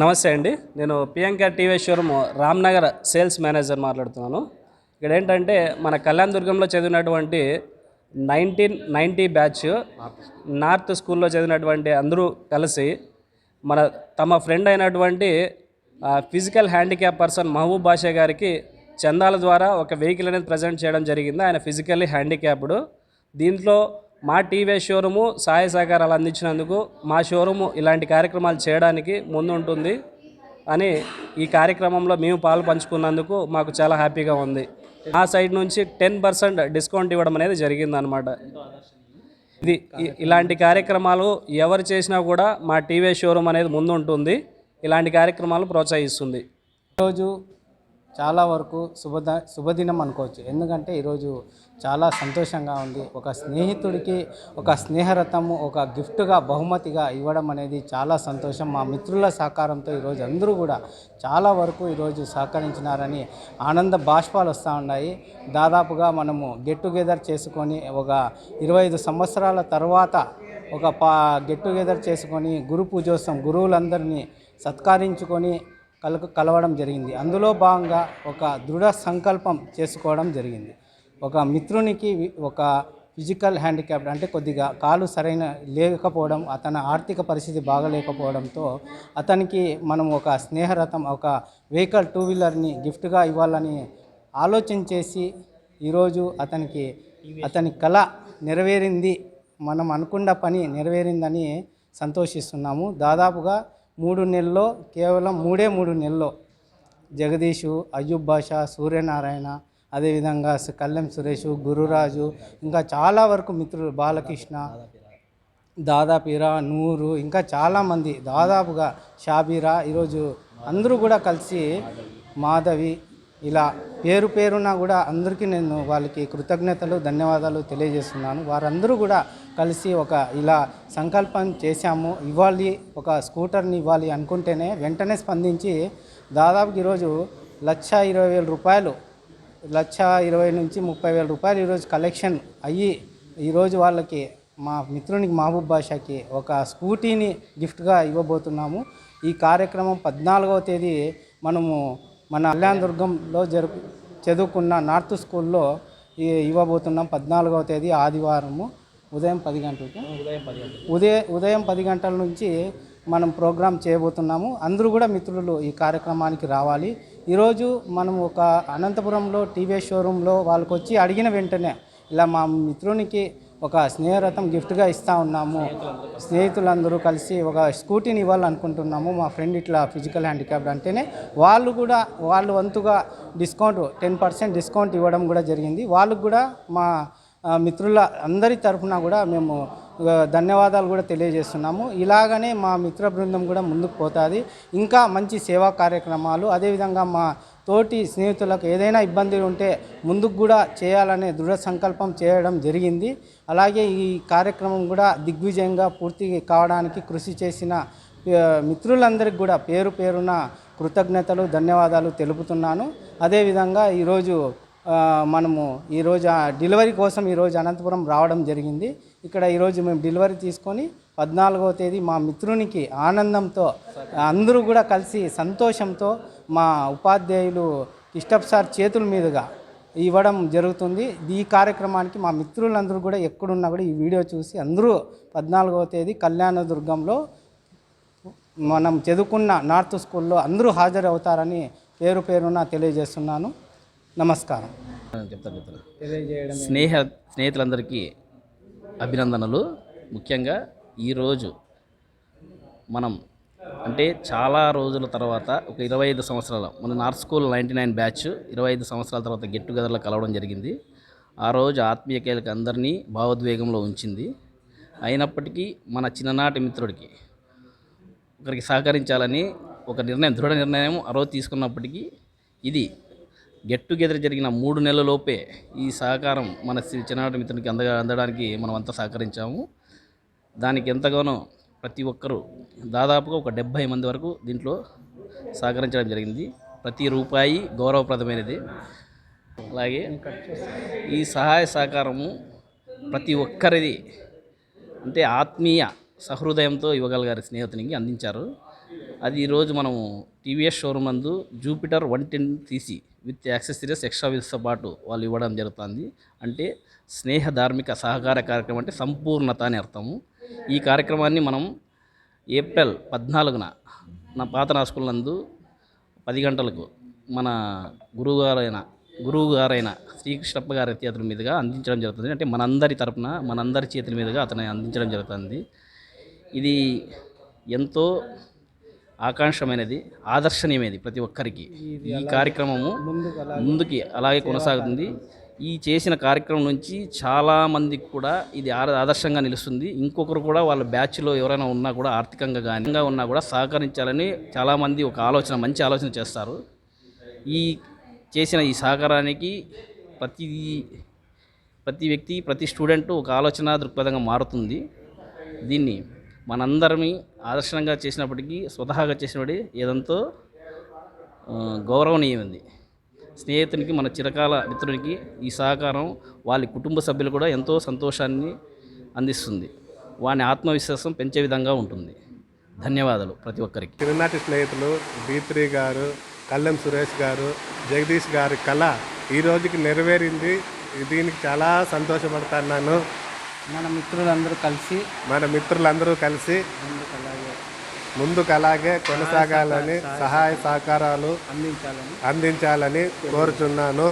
నమస్తే అండి. నేను P M K TV showroom Ramnagar sales manager మాట్లాడుతున్నాను. ఇక్కడ ఏంటంటే మన కళ్యాణ్ దుర్గంలో చదివినటువంటి నైన్టీన్ నైంటీ బ్యాచ్ నార్త్ స్కూల్లో చదివినటువంటి అందరూ కలిసి మన తమ ఫ్రెండ్ అయినటువంటి physical handicap person Mahaboob Basha గారికి చందాల ద్వారా ఒక వెహికల్ అనేది ప్రజెంట్ చేయడం జరిగింది. ఆయన ఫిజికల్లీ హ్యాండిక్యాప్డ్. దీంట్లో మా టీవీ షోరూము సహాయ సహకారాలు అందించినందుకు మా షోరూము ఇలాంటి కార్యక్రమాలు చేయడానికి ముందు ఉంటుంది అని ఈ కార్యక్రమంలో మేము పాలు పంచుకున్నందుకు మాకు చాలా హ్యాపీగా ఉంది. ఆ సైడ్ నుంచి టెన్ పర్సెంట్ డిస్కౌంట్ ఇవ్వడం అనేది జరిగిందనమాట ఇది ఇలాంటి కార్యక్రమాలు ఎవరు చేసినా కూడా మా టీవీ షోరూమ్ అనేది ముందు ఉంటుంది ఇలాంటి కార్యక్రమాలు ప్రోత్సహిస్తుంది. ఈరోజు చాలా వరకు శుభద శుభదినం అనుకోవచ్చు. ఎందుకంటే ఈరోజు చాలా సంతోషంగా ఉంది. ఒక స్నేహితుడికి ఒక స్నేహరథము ఒక గిఫ్ట్గా బహుమతిగా ఇవ్వడం అనేది చాలా సంతోషం. మా మిత్రుల సహకారంతో ఈరోజు అందరూ కూడా చాలా వరకు ఈరోజు సహకరించినారని ఆనంద బాష్పాలు వస్తూ ఉన్నాయి. దాదాపుగా మనము గెట్ టుగెదర్ చేసుకొని ఒక ఇరవై ఐదు సంవత్సరాల తర్వాత ఒక పా గెట్ టుగెదర్ చేసుకొని గురు పూజోత్సవం గురువులందరినీ సత్కరించుకొని కల కలవడం జరిగింది. అందులో భాగంగా ఒక దృఢ సంకల్పం చేసుకోవడం జరిగింది. ఒక మిత్రునికి ఒక ఫిజికల్ హ్యాండిక్యాప్డ్ అంటే కొద్దిగా కాలు సరైన లేకపోవడం అతని ఆర్థిక పరిస్థితి బాగలేకపోవడంతో అతనికి మనం ఒక స్నేహరథం ఒక వెహికల్ టూ వీలర్ని గిఫ్ట్గా ఇవ్వాలని ఆలోచన చేసి ఈరోజు అతనికి అతని కళ నెరవేరింది. మనం అనుకున్న పని నెరవేరిందని సంతోషిస్తున్నాము. దాదాపుగా మూడు నెలల్లో కేవలం మూడే మూడు నెలల్లో జగదీషు అయ్యూబ్ బాషా సూర్యనారాయణ అదేవిధంగా కల్లెం సురేష్ గురురాజు ఇంకా చాలా వరకు మిత్రులు బాలకృష్ణ దాదాపీరా నూరు ఇంకా చాలామంది దాదాపుగా షాబీరా ఈరోజు అందరూ కూడా కలిసి మాధవి ఇలా పేరు పేరున కూడా అందరికీ నేను వాళ్ళకి కృతజ్ఞతలు ధన్యవాదాలు తెలియజేస్తున్నాను. వారందరూ కూడా కలిసి ఒక ఇలా సంకల్పం చేశాము. ఇవ్వాలి ఒక స్కూటర్ని ఇవ్వాలి అనుకుంటేనే వెంటనే స్పందించి దాదాపుకి ఈరోజు లక్ష ఇరవై వేల రూపాయలు లక్ష ఇరవై నుంచి ముప్పై వేల రూపాయలు ఈరోజు కలెక్షన్ అయ్యి ఈరోజు వాళ్ళకి మా మిత్రునికి మహబూబ్ బాషాకి ఒక స్కూటీని గిఫ్ట్గా ఇవ్వబోతున్నాము. ఈ కార్యక్రమం పద్నాలుగవ తేదీ మనము మన కళ్యాణదుర్గంలో జరుపు చదువుకున్న నార్త్ స్కూల్లో ఇవ్వబోతున్నాం పద్నాలుగవ తేదీ ఆదివారము ఉదయం పది గంటలకు. ఉదయ ఉదయం పది గంటల నుంచి మనం ప్రోగ్రాం చేయబోతున్నాము. అందరూ కూడా మిత్రులు ఈ కార్యక్రమానికి రావాలి. ఈరోజు మనం ఒక అనంతపురంలో టీవీ షోరూంలో వాళ్ళకి వచ్చి అడిగిన వెంటనే ఇలా మా మిత్రునికి ఒక స్నేహరథం గిఫ్ట్గా ఇస్తూ ఉన్నాము. స్నేహితులందరూ కలిసి ఒక స్కూటీని ఇవ్వాలనుకుంటున్నాము. మా ఫ్రెండ్ ఇట్లా ఫిజికల్ హ్యాండిక్యాప్డ్ అంటేనే వాళ్ళు కూడా వాళ్ళు వంతుగా డిస్కౌంట్ టెన్ పర్సెంట్ డిస్కౌంట్ ఇవ్వడం కూడా జరిగింది. వాళ్ళకు కూడా మా మిత్రుల అందరి తరఫున కూడా మేము ధన్యవాదాలు కూడా తెలియజేస్తున్నాము. ఇలాగనే మా మిత్ర బృందం కూడా ముందుకు పోతుంది. ఇంకా మంచి సేవా కార్యక్రమాలు అదేవిధంగా మా తోటి స్నేహితులకు ఏదైనా ఇబ్బందులు ఉంటే ముందుకు కూడా చేయాలనే దృఢ సంకల్పం చేయడం జరిగింది. అలాగే ఈ కార్యక్రమం కూడా దిగ్విజయంగా పూర్తి కావడానికి కృషి చేసిన మిత్రులందరికీ కూడా పేరు పేరున కృతజ్ఞతలు ధన్యవాదాలు తెలుపుతున్నాను. అదేవిధంగా ఈరోజు మనము ఈరోజు డెలివరీ కోసం ఈరోజు అనంతపురం రావడం జరిగింది. ఇక్కడ ఈరోజు మేము డెలివరీ తీసుకొని పద్నాలుగవ తేదీ మా మిత్రునికి ఆనందంతో అందరూ కూడా కలిసి సంతోషంతో మా ఉపాధ్యాయులు కిష్టప్ సార్ చేతుల మీదుగా ఇవ్వడం జరుగుతుంది. ఈ కార్యక్రమానికి మా మిత్రులందరూ కూడా ఎక్కడున్నా కూడా ఈ వీడియో చూసి అందరూ పద్నాలుగవ తేదీ కళ్యాణదుర్గంలో మనం చదువుకున్న నార్త్ స్కూల్లో అందరూ హాజరవుతారని పేరు పేరున తెలియజేస్తున్నాను. నమస్కారం. చెప్తాను స్నేహ స్నేహితులందరికీ అభినందనలు. ముఖ్యంగా ఈరోజు మనం అంటే చాలా రోజుల తర్వాత ఒక ఇరవై ఐదు సంవత్సరాల మన north school ninety nine batch ఇరవై ఐదు సంవత్సరాల తర్వాత గెట్ టుగెదర్లో కలవడం జరిగింది. ఆ రోజు ఆత్మీయ కీలక అందరినీ భావోద్వేగంలో ఉంచింది. అయినప్పటికీ మన చిన్ననాటి మిత్రుడికి ఒకరికి సహకరించాలని ఒక నిర్ణయం దృఢ నిర్ణయం ఆ రోజు తీసుకున్నప్పటికీ ఇది గెట్ టుగెదర్ జరిగిన మూడు నెలలలోపే ఈ సహకారం మన చి- చిన్ననాటి మిత్రునికి అంద అందడానికి మనం అంతా సహకరించాము. దానికి ఎంతగానో ప్రతి ఒక్కరూ దాదాపుగా ఒక డెబ్భై మంది వరకు దీంట్లో సహకరించడం జరిగింది. ప్రతి రూపాయి గౌరవప్రదమైనది. అలాగే ఈ సహాయ సహకారము ప్రతి ఒక్కరిది అంటే ఆత్మీయ సహృదయంతో ఇవ్వగలిగారు స్నేహితునికి అందించారు. అది ఈరోజు మనము టీవీఎస్ షోరూమ్ నందు జూపిటర్ వన్ టెన్ తీసి విత్ యాక్సెసరీస్ ఎక్స్ట్రా విల్స్తో పాటు వాళ్ళు ఇవ్వడం జరుగుతుంది. అంటే స్నేహ ధార్మిక సహకార కార్యక్రమం అంటే సంపూర్ణత అని అర్థము. ఈ కార్యక్రమాన్ని మనం ఏప్రిల్ పద్నాలుగున నా పాత నా నందు పది గంటలకు మన గురువు గారైన గురువు గారైన శ్రీకృష్ణప్ప గారి చేతుల మీదుగా అందించడం జరుగుతుంది. అంటే మనందరి తరపున మనందరి చేతుల మీదుగా అతను అందించడం జరుగుతుంది. ఇది ఎంతో ఆకాంక్షమైనది ఆదర్శనీయమైనది ప్రతి ఒక్కరికి. ఈ కార్యక్రమము ముందుకి అలాగే కొనసాగుతుంది. ఈ చేసిన కార్యక్రమం నుంచి చాలామందికి కూడా ఇది ఆద- ఆదర్శంగా నిలుస్తుంది. ఇంకొకరు కూడా వాళ్ళ బ్యాచ్లో ఎవరైనా ఉన్నా కూడా ఆర్థికంగా కానీ ఉన్నా కూడా సహకరించాలని చాలామంది ఒక ఆలోచన మంచి ఆలోచన చేస్తారు. ఈ చేసిన ఈ సహకారానికి ప్రతి ప్రతి వ్యక్తి ప్రతి స్టూడెంట్ ఒక ఆలోచన దృక్పథంగా మారుతుంది. దీన్ని మనందరమీ ఆదర్శంగా చేసినప్పటికీ స్వతహాగా చేసినప్పటి ఏదంతో గౌరవనీయమైంది. స్నేహితునికి మన చిరకాల మిత్రునికి ఈ సహకారం వాళ్ళ కుటుంబ సభ్యులు కూడా ఎంతో సంతోషాన్ని అందిస్తుంది. వాని ఆత్మవిశ్వాసం పెంచే విధంగా ఉంటుంది. ధన్యవాదాలు ప్రతి ఒక్కరికి. చిరునాటి స్నేహితులు బీత్రి గారు కళ్ళెం సురేష్ గారు జగదీష్ గారి కళ ఈ రోజుకి నెరవేరింది. దీనికి చాలా సంతోషపడుతున్నాను మన మిత్రులందరూ కలిసి మన మిత్రులందరూ కలిసి ముందుకు అలాగే కొనసాగాలని సహాయ సహకారాలు అందించాలని అందించాలని కోరుచున్నాను.